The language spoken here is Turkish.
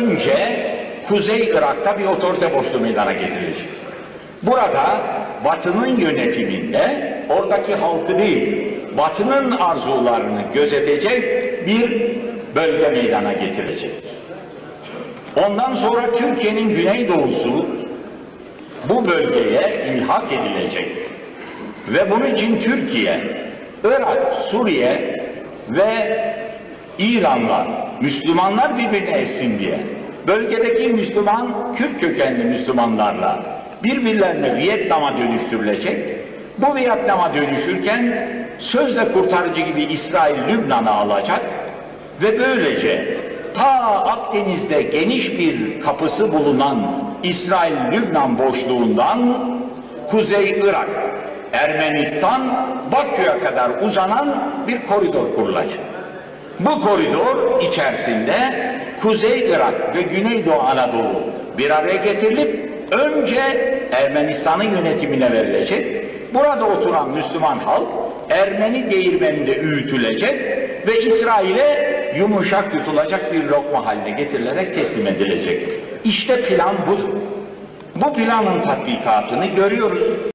Önce Kuzey Irak'ta bir otorite boşluğu meydana getirilecek. Burada Batı'nın yönetiminde oradaki halkı değil, Batı'nın arzularını gözetecek bir bölge meydana getirilecek. Ondan sonra Türkiye'nin güneydoğusu bu bölgeye ilhak edilecek. Ve bunun için Türkiye, Irak, Suriye ve İran'la Müslümanlar birbirine essin diye bölgedeki Müslüman, Kürt kökenli Müslümanlarla birbirlerine Vietnam'a dönüştürülecek. Bu Vietnam'a dönüşürken sözle kurtarıcı gibi İsrail Lübnan'ı alacak ve böylece ta Akdeniz'de geniş bir kapısı bulunan İsrail-Lübnan boşluğundan Kuzey Irak, Ermenistan, Bakü'ye kadar uzanan bir koridor kurulacak. Bu koridor içerisinde Kuzey Irak ve Güneydoğu Anadolu bir araya getirilip önce Ermenistan'ın yönetimine verilecek. Burada oturan Müslüman halk Ermeni değirmeninde öğütülecek ve İsrail'e yumuşak yutulacak bir lokma haline getirilerek teslim edilecek. İşte plan budur. Bu planın tatbikatını görüyoruz.